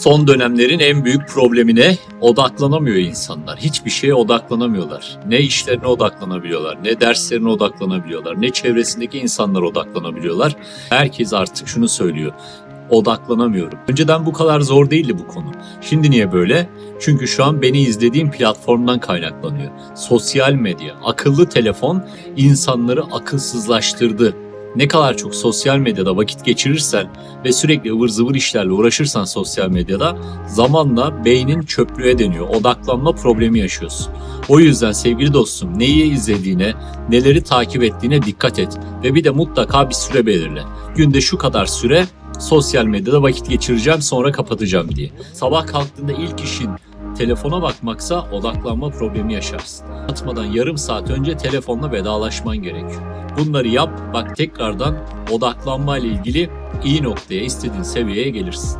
Son dönemlerin en büyük problemine odaklanamıyor insanlar. Hiçbir şeye odaklanamıyorlar. Ne işlerine odaklanabiliyorlar, ne derslerine odaklanabiliyorlar, ne çevresindeki insanlara odaklanabiliyorlar. Herkes artık şunu söylüyor. Odaklanamıyorum. Önceden bu kadar zor değildi bu konu. Şimdi niye böyle? Çünkü şu an beni izlediğim platformdan kaynaklanıyor. Sosyal medya, akıllı telefon insanları akılsızlaştırdı. Ne kadar çok sosyal medyada vakit geçirirsen ve sürekli ıvır zıvır işlerle uğraşırsan sosyal medyada zamanla beynin çöplüğe deniyor. Odaklanma problemi yaşıyorsun. O yüzden sevgili dostum neyi izlediğine, neleri takip ettiğine dikkat et ve bir de mutlaka bir süre belirle. Günde şu kadar süre sosyal medyada vakit geçireceğim sonra kapatacağım diye. Sabah kalktığında ilk işin telefona bakmaksa odaklanma problemi yaşarsın. Atmadan yarım saat önce telefonla vedalaşman gerekiyor. Bunları yap, bak tekrardan odaklanma ile ilgili iyi noktaya, istediğin seviyeye gelirsin.